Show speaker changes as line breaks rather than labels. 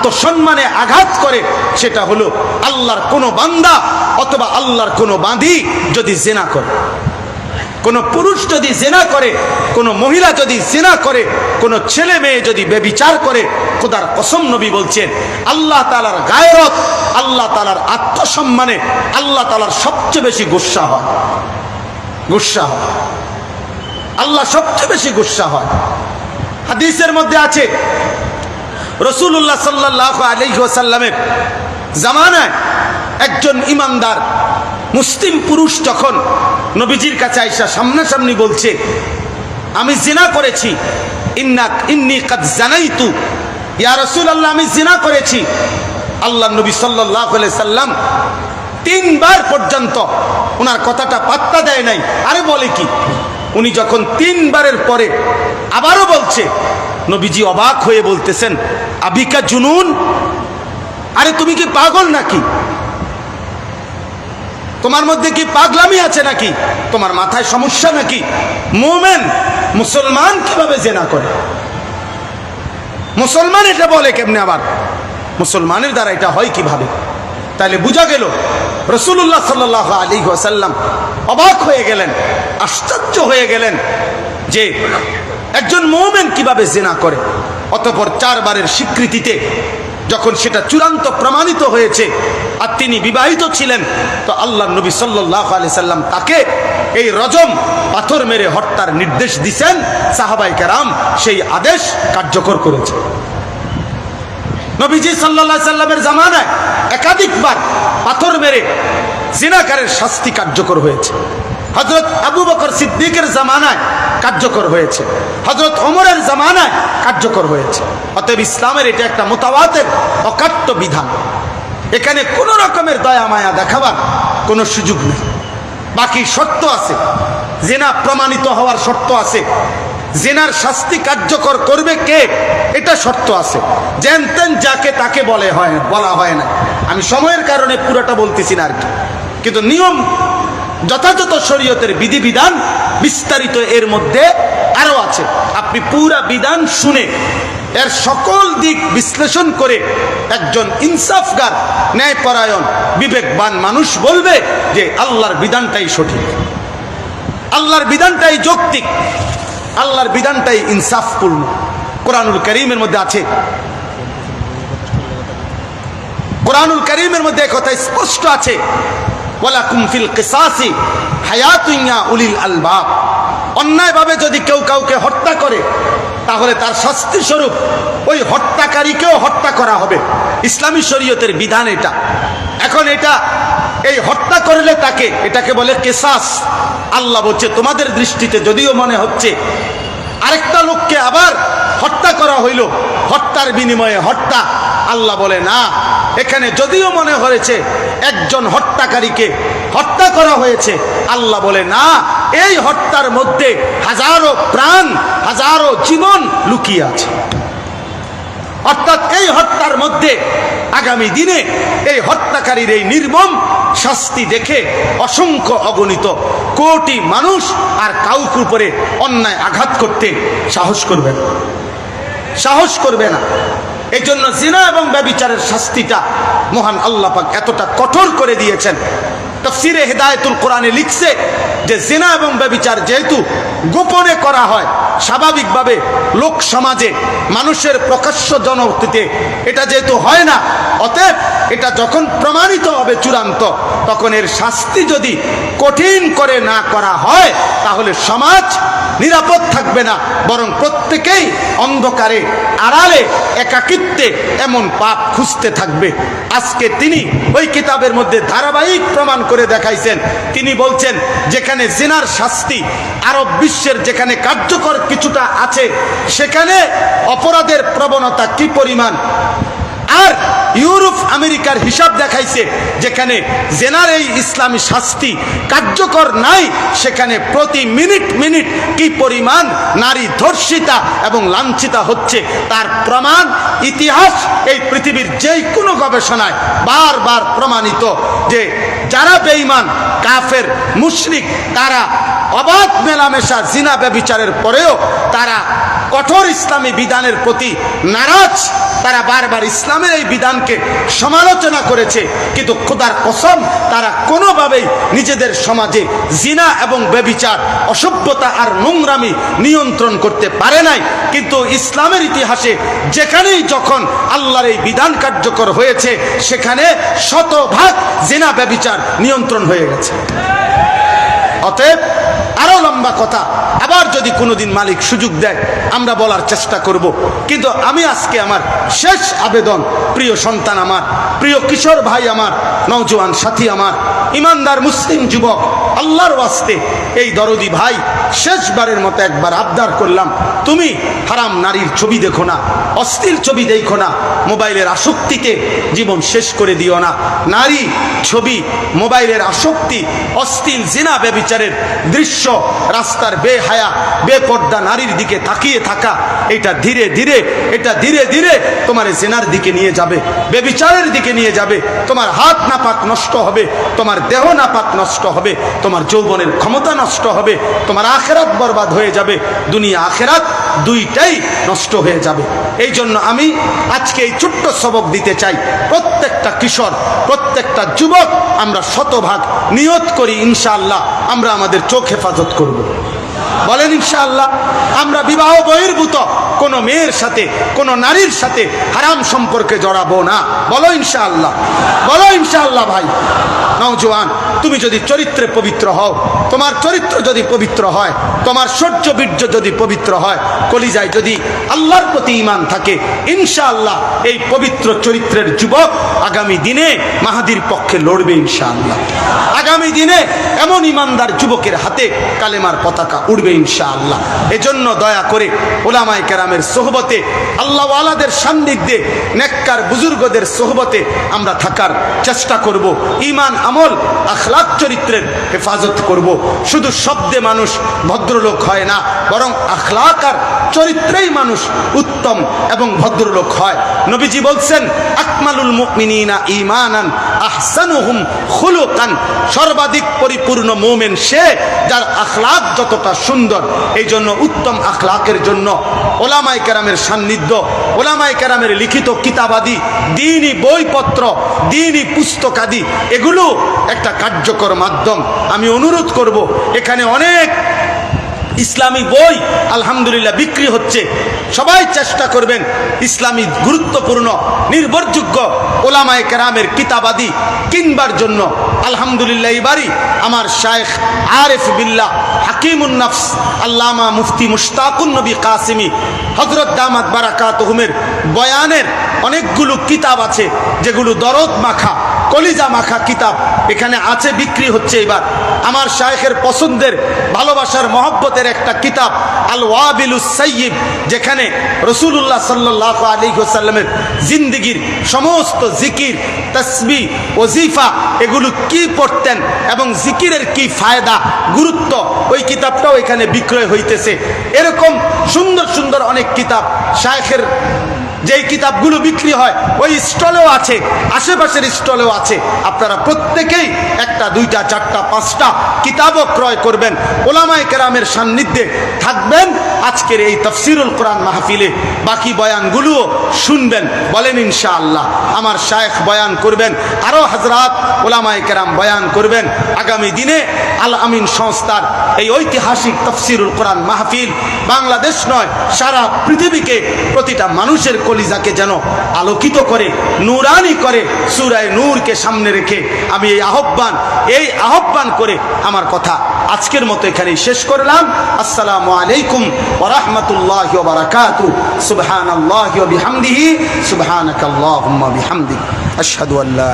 আত্মসম্মানে আঘাত করে, সেটা হলো আল্লাহর কোনো বান্দা অথবা আল্লাহর কোনো বাঁধি যদি জেনা করে। কোন পুরুষ যদি জেনা করে, কোন মহিলা যদি জেনা করে, কোন ছেলে মেয়ে যদি বেবিচার করে, খোদার কসম নবী বলছেন, আল্লাহ তালার গায়রত, আল্লাহ তালার আত্মসম্মানে, আল্লাহ তালার সবচেয়ে বেশি গুসা হয়। গুসা হয়। আল্লাহ সবচেয়ে বেশি গুসা হয়। হাদিসের মধ্যে আছে রসুল্লাহ সাল্লাহ আলহিহাসাল্লামের জামানায় একজন ইমানদার মুসলিম পুরুষ যখন নবীজির কাছে আইসা সামনাসামনি বলছে, আমি জিনা করেছি, ইন্না, ইন্নি কাদ জানাই তু ইয়া রসুল আল্লাহ আমি জিনা করেছি। আল্লাহ নবী সাল্লাহ সাল্লাম তিনবার পর্যন্ত ওনার কথাটা পাত্তা দেয় নাই। আরে বলে কি? উনি যখন তিনবারের পরে আবারও বলছে, নবীজি অবাক হয়ে বলতেছেন, আবিকা জুনুন? আরে তুমি কি পাগল নাকি? তোমার মধ্যে কি পাগলামি আছে নাকি? তোমার মাথায় সমস্যা নাকি? মোমেন, মুসলমান কীভাবে জেনা করে? মুসলমান এটা বলে কেমনে আবার? মুসলমানের দ্বারা এটা হয় কীভাবে? তাহলে বোঝা গেল রসুল্লাহ সাল্লাহ আলী ওয়াসাল্লাম অবাক হয়ে গেলেন, আশ্চর্য হয়ে গেলেন যে একজন মোমেন কীভাবে জেনা করে? অতপর চারবারের স্বীকৃতিতে যখন সেটা চূড়ান্ত প্রমাণিত হয়েছে আর তিনি বিবাহিত ছিলেন, তো আল্লাহ নবী সাল্লাহ আলি সাল্লাম তাকে এই রজম পাথর মেরে হত্যার নির্দেশ দিছেন। সাহাবাই কেরাম সেই আদেশ কার্যকর করেছে। নবীজি সাল্লা সাল্লামের জামানায় একাধিকবার পাথর মেরে জিনাকারের শাস্তি কার্যকর হয়েছে। হজরত আবু বকর সিদ্দিকের জামানায় কার্যকর হয়েছে। হজরত ওমরের জামানায় কার্যকর হয়েছে। অতএব ইসলামের এটা একটা মোতাবাতের অকাট্য বিধান। এখানে কোনো রকমের দয়া মায়া দেখাবার কোনো সুযোগ নেই। বাকি শর্ত আছে। জেনা প্রমাণিত হওয়ার শর্ত আছে। জেনার শাস্তি কার্যকর করবে কে? এটা শর্ত আছে। যেন তেন যাকে তাকে বলে হয়, বলা হয় না। আমি সময়ের কারণে পুরোটা বলতেছি না আর কি। কিন্তু নিয়ম যথাযথ শরীয়তের বিধিবিধান বিস্তারিত এর মধ্যে আরও আছে। আপনি পুরা বিধান শুনে এর সকল দিক বিশ্লেষণ করে একজন ইনসাফগার, ন্যায়পরায়ণ, বিবেকবান মানুষ বলবে যে আল্লাহর বিধানটাই সঠিক। আল্লাহর বিধানটাই যৌক্তিক, আল্লাহর বিধানটাই ইনসাফপূর্ণ। কোরআনুল করিমের মধ্যে আছে। কোরআনুল করিমের মধ্যে কথা স্পষ্ট আছে। ওয়ালাকুম ফিল কিসাসি হায়াতুইয়া উলিল আলবাব। অন্যায়ভাবে যদি কেউ কাউকে হত্যা করে, তাহলে তার শাস্তি স্বরূপ ওই হত্যাকারীকেও হত্যা করা হবে। ইসলামী শরীয়তের বিধান এটা। এখন এটা, এই হত্যা করলে তাকে, এটাকে বলে কেসাস। আল্লাহ বলছে, তোমাদের দৃষ্টিতে যদিও মনে হচ্ছে, আরেকটা লোককে আবার হত্যা করা হইল, হত্যার বিনিময়ে হত্যা। আল্লাহ বলে, না, এখানে যদিও মনে হয়েছে একজন হত্যাকারীকে হত্যা করা হয়েছে, আল্লাহ বলে, না, এই হত্যার মধ্যে হাজারো প্রাণ, হাজারো জীবন লুকিয়ে আছে। অর্থাৎ এই হত্যার মধ্যে আগামী দিনে এই হত্যাকারীর এই নির্মম শাস্তি দেখে অসংখ্য অগণিত কোটি মানুষ আর কাউকে উপরে অন্যায় আঘাত করতে সাহস করবে না। সাহস করবে না। এই জন্য জিনা এবং ব্যবিচারের শাস্তিটা মহান আল্লাহ পাক এতটা কঠোর করে দিয়েছেন। তফসিরে হেদায়তুল কোরআনে লিখছে যে জিনা এবং ব্যবিচার যেহেতু গোপনে করা হয় স্বাভাবিকভাবে লোক সমাজে মানুষের প্রকাশ্য জনতিতে এটা যেহেতু হয় না, অতএব এটা যখন প্রমাণিত হবে চূড়ান্ত, তখন এর শাস্তি যদি কঠিন করে না করা হয়, তাহলে সমাজ নিরাপদ থাকবে না, বরং প্রত্যেকেই অন্ধকারে, আড়ালে, একাকিত্বে এমন পাপ খুঁজতে থাকবে। আজকে তিনি ওই কিতাবের মধ্যে ধারাবাহিক প্রমাণ করে দেখাইছেন। তিনি বলছেন, যেখানে জিনার শাস্তি আরব বিশ্বের যেখানে কার্যকর কিছুটা আছে, সেখানে অপরাধের প্রবণতা কি পরিমাণ? আর ইউরোপ আমেরিকার হিসাব দেখাইছে, যেখানে জেনার এই ইসলামী শাস্তি কার্যকর নাই, সেখানে প্রতি মিনিট মিনিট কি পরিমাণ নারী ধর্ষিতা এবং লাঞ্ছিতা হচ্ছে, তার প্রমাণ ইতিহাস এই পৃথিবীর যেই কোনো গবেষণায় বারবার প্রমাণিত যে যারা বেঈমান, কাফের, মুশরিক, তারা অবাধ মেলামেশা, জিনা ব্যবিচারের পরেও তারা কঠোর ইসলামী বিধানের প্রতি নারাজ। তারা বারবার ইসলামের এই বিধানকে সমালোচনা করেছে, কিন্তু খোদার কসম তারা কোনোভাবেই নিজেদের সমাজে জিনা এবং ব্যবিচার, অসভ্যতা আর নোংরামি নিয়ন্ত্রণ করতে পারে নাই। কিন্তু ইসলামের ইতিহাসে যেখানেই যখন আল্লাহর এই বিধান কার্যকর হয়েছে, সেখানে শতভাগ জিনা ব্যবিচার নিয়ন্ত্রণ হয়ে গেছে। অতএব আরও লম্বা কথা। আবার যদি কোনোদিন মালিক সুযোগ দেয়, আমরা বলার চেষ্টা করব। কিন্তু আমি আজকে আমার শেষ আবেদন, প্রিয় সন্তান আমার, প্রিয় কিশোর ভাই আমার, নওজোয়ান সাথী আমার, ইমানদার মুসলিম যুবক আল্লাহর ওয়াস্তে এই দরদি ভাই শেষবারের মতো একবার আবদার করলাম। তুমি হারাম নারীর ছবি দেখো না, অস্থির ছবি দেখো না, মোবাইলের আসক্তিতে জীবন শেষ করে দিও না। নারী ছবি, মোবাইলের আসক্তি অস্থিল জিনা ব্যবিচারের দৃশ্য, রাস্তার বেহায়া, বেপর্দা নারীর দিকে তাকিয়ে থাকা, এটা ধীরে ধীরে, এটা ধীরে ধীরে তোমার জেনার দিকে নিয়ে যাবে বেবিচারের দিকে নিয়ে যাবে, তোমার হাত নাপাক নষ্ট হবে, তোমার দেহ নাপাক নষ্ট হবে তোমার যৌবনের ক্ষমতা নষ্ট হবে, তোমার আখেরাত বরবাদ হয়ে যাবে, দুনিয়া আখেরাত দুইটাই নষ্ট হয়ে যাবে এই জন্য আমি আজকে এই ছোট্ট সবক দিতে চাই, প্রত্যেকটা কিশোর, প্রত্যেকটা যুবক আমরা শতভাগ নিয়ত করি, ইনশাআল্লাহ আমরা আমাদের চোখ হেফাজত করব। বলেন ইনশাআল্লাহ, আমরা বিবাহ বহির্ভূত কোনো মেয়ের সাথে, কোনো নারীর সাথে হারাম সম্পর্কে জড়াবো না। বলো ইনশাআল্লাহ। বলো ইনশাআল্লাহ ভাই। নওজোয়ান তুমি যদি চরিত্রে পবিত্র হও, তোমার চরিত্র যদি পবিত্র হয়, তোমার সহ্য বীর্য যদি পবিত্র হয়, কলিজায় যদি আল্লাহর প্রতি ইমান থাকে, ইনশাআল্লাহ এই পবিত্র চরিত্রের যুবক আগামী দিনে মাহাদির পক্ষে লড়বে ইনশাআল্লাহ। আগামী দিনে এমন ইমানদার যুবকের হাতে কালেমার পতাকা উড়বে ইনশাআল্লাহ। এজন্য দয়া করে ওলামায় কেরামের সোহবতে, আল্লাহওয়ালাদের সান্নিধ্যে, নেককার বুজুর্গদের সোহবতে আমরা থাকার চেষ্টা করব ইমান আমল আখলাক চরিত্রের হেফাজত করব। শুধু শব্দে মানুষ ভদ্রলোক হয় না, বরং আখলাক আর চরিত্রেই মানুষ উত্তম এবং ভদ্রলোক হয়। নবীজি বলছেন, আকমালুল মুমিনিনা ঈমানান, আহসানুহুম খুলুকান। সর্বাধিক পরিপূর্ণ মুমিন সে যার আখলাক যতটা সুন্দর, এই জন্য উত্তম আখলাকের জন্য ওলামাই কেরামের সান্নিধ্য ওলামাই কেরামের লিখিত কিতাবাদি, দিনই বইপত্র, দিনই পুস্তকাদি, এগুলো একটা কার্যকর মাধ্যম। আমি অনুরোধ করব, এখানে অনেক ইসলামী বই আলহামদুলিল্লাহ বিক্রি হচ্ছে। সবাই চেষ্টা করবেন ইসলামী গুরুত্বপূর্ণ, নির্ভরযোগ্য ওলামায় কেরামের কিতাবাদি কিনবার জন্য। আলহামদুলিল্লাহ এবারই আমার শায়েখ আরেফ বিল্লাহ হাকিমুন্নাফস আল্লামা মুফতি মুশতাকুন নবী কাসিমি হজরত দামাত বারাকাত হুমের বয়ানের অনেকগুলো কিতাব আছে যেগুলো দরদ মাখা। কলিজা মাখা কিতাব এখানে আছে, বিক্রি হচ্ছে এবার। আমার শায়েখের পছন্দের, ভালোবাসার, মহব্বতের একটা কিতাব আল ওয়াবিলু সাইয়িব যেখানে রসুল্লাহ সাল্লাহ আলী সাল্লামের জিন্দিগির সমস্ত জিকির, তসবি, ওজিফা, এগুলো কি পড়তেন এবং জিকিরের কি ফায়দা, গুরুত্ব, ওই কিতাবটাও এখানে বিক্রয় হইতেছে। এরকম সুন্দর সুন্দর অনেক কিতাব শায়েখের যেই কিতাবগুলো বিক্রি হয়, ওই স্টলেও আছে, আশেপাশের স্টলেও আছে। আপনারা প্রত্যেকেই একটা, দুইটা, চারটা, পাঁচটা কিতাবও ক্রয় করবেন। ওলামায় কেরামের সান্নিধ্যে থাকবেন। আজকের এই তফসিরুল কোরআন মাহফিলে বাকি বয়ানগুলোও শুনবেন। বলেন ইনশাআল্লাহ, আমার শায়েখ বয়ান করবেন, আরও হাজরাত ওলামায় কেরাম বয়ান করবেন। আগামী দিনে আল আমিন সংস্থার এই ঐতিহাসিক তফসিরুল কোরআন মাহফিল বাংলাদেশ নয়, সারা পৃথিবীকে প্রতিটা মানুষের কলিজাকে যেন আলোকিত করে, নুরানি করে, সুরায় নূরকে সামনে রেখে আমি এই আহ্বান এই আহ্বান করে আমার কথা আজকের মতো এখানেই শেষ করলাম। আসসালামু আলাইকুম ওরহমতুল্লাহ বারাকাতু। সুবহান আল্লাহ বিহামদিহি সুবহানাক আল্লাহুম্মা বিহামদিক। আশহাদু আল্লা